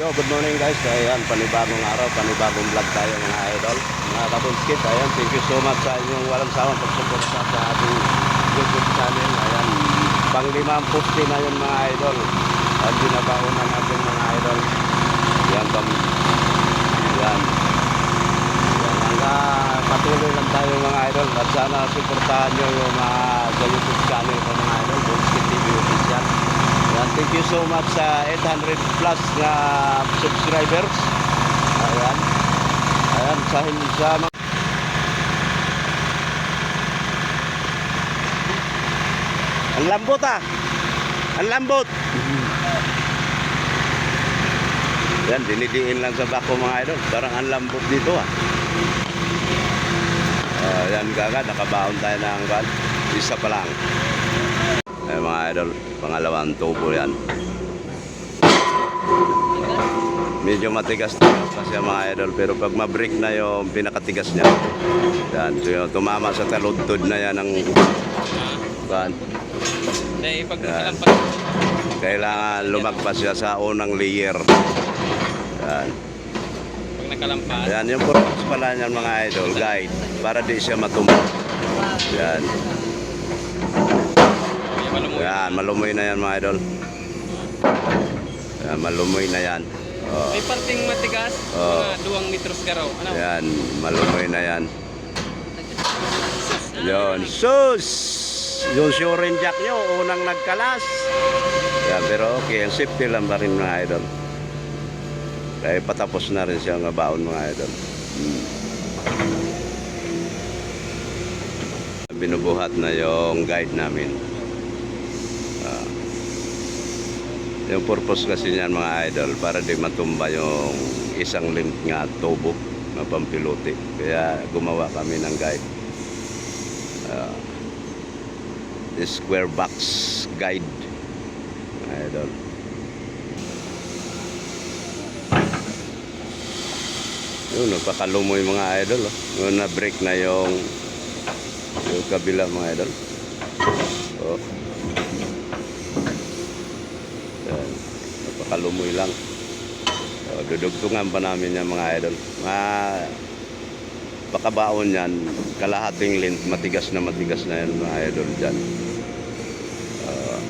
Yo, good morning guys. Ayan, panibagong araw, panibagong vlog tayo mga idol. Mga kabunskit, ayan, thank you so much sa inyong walang sawang pagsuporta sa ating YouTube channel. Ayan, panglimang poste na yun mga idol. At binabaonan natin mga idol. Ayan, pam... Ayan. Ayan, hanggang patuloy lang tayo mga idol. At sana suportahan nyo yung mga sa YouTube channel ko mga idol. Bunskit. Ayan, thank you so much sa 800 plus na subscribers. Ayan. Ayan, sa, sa mga Ang lambot ah. Ang lambot. Yan, dinidiin lang sa bako mga idol. Parang ang lambot dito ah. Uh, yan gaga, nakabaon tayo ng van. Isa pa lang. Eh, mga idol, pangalawang tubo yan. Medyo matigas na kasi mga idol, pero pag ma-break na yung pinakatigas niya, yan, so yung tumama sa taludtod na yan ng pag Yan. Kailangan lumagpas siya sa unang layer. Yan. pag nakalampas, Yan, yung purpose pala niyan mga idol, guide, para di siya matumba. Yan. May malumuy. Yan, malumoy na yan mga idol. Yan, malumoy na yan. Oh. May parting matigas, Oo. mga duwang metros ka raw. Ano? Yan, malumoy na yan. Yun, sus! Yung sure jack nyo, unang nagkalas. Yan, pero okay, ang safety lang pa rin mga idol. Kaya patapos na rin siya nga baon mga idol. Hmm. Binubuhat na yung guide namin. Ah. Yung purpose kasi niyan mga idol para di matumba yung isang link nga tubo na pampilote. Kaya gumawa kami ng guide. The square box guide. Mga idol. Yun, nagpakalumoy mga idol. Oh. Yun, na-break na yung yung kabila mga idol. Oh. Napakalumoy lang. So, dudugtungan pa namin yan mga idol. Ma pakabaon yan, kalahating length, matigas na matigas na yan mga idol dyan. Ah.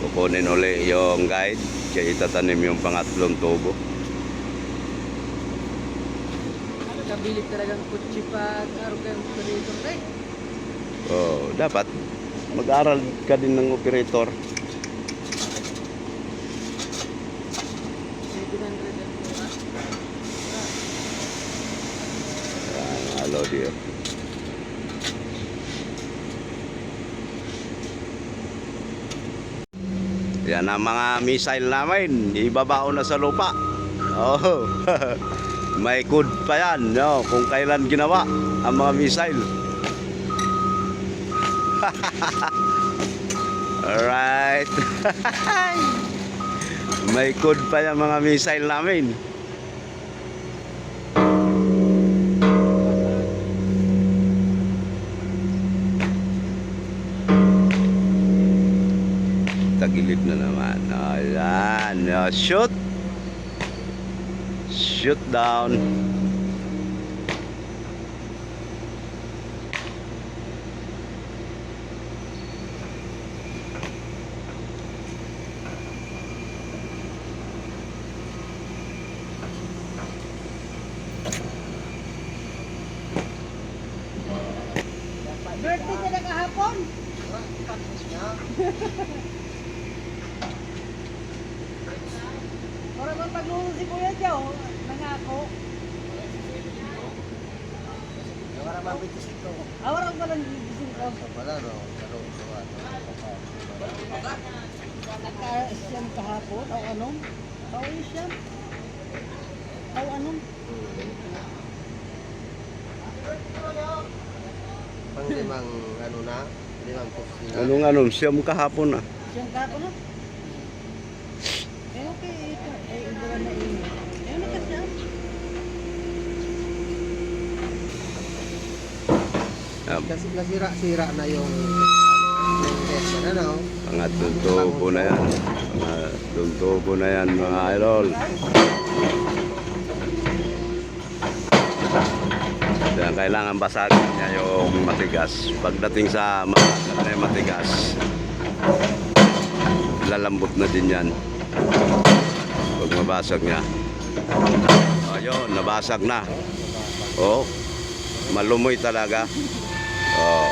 kukunin uli yung guide kaya itatanim yung pangatlong tubo. Kabilit talagang kutsi pa araw kayong operator eh. Oh, dapat mag-aral ka din ng operator. 700 ang mura. Yan, halo dear. Yan ang mga missile namin. Ibabao na sa lupa. Oh. May code pa yan. No? Kung kailan ginawa ang mga missile. Alright. May code pa yan mga missile namin. tagilid na naman. Ayan. Shoot. Shoot down. Kahapon? Para bang paglulu si Kuya Jow, nangako. Nawara mabitis ito. Awarang pa lang gigising ko. Wala no. Pero gawa. Naka-siyam kahapon, o anong? O siyam? O anong? Pang limang ano na. Limang pusi na. Anong anong siyam kahapon ah. Siyam kahapon na? Eh okay, ito. Eh, iba na ini. Eh, nakasiyam. Ah, Kasi nasira-sira na yung ano, yung desk na ano. Mga tuntubo na yan. Mga tuntubo na yan mga idol. Kaya kailangan basagin niya yung matigas. Pagdating sa yung matigas, lalambot na din yan. Pag mabasag niya. Ayun, nabasag na. Oh, malumoy talaga. Oh.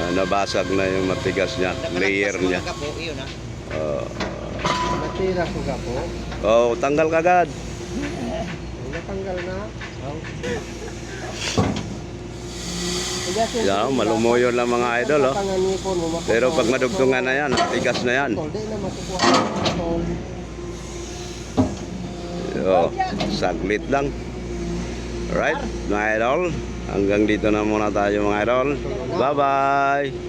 Ah, nabasag na yung matigas niya, layer niya. Ha. Oh, Natira ko kapo. oh tanggal kagad. Natanggal na. Yan, malumuyo lang mga idol, oh. Pero pag madugtungan na yan, tigas na yan. Di na. Tol. Oh, saglit lang. Right, mga idol. Hanggang dito na muna tayo mga idol. Bye-bye.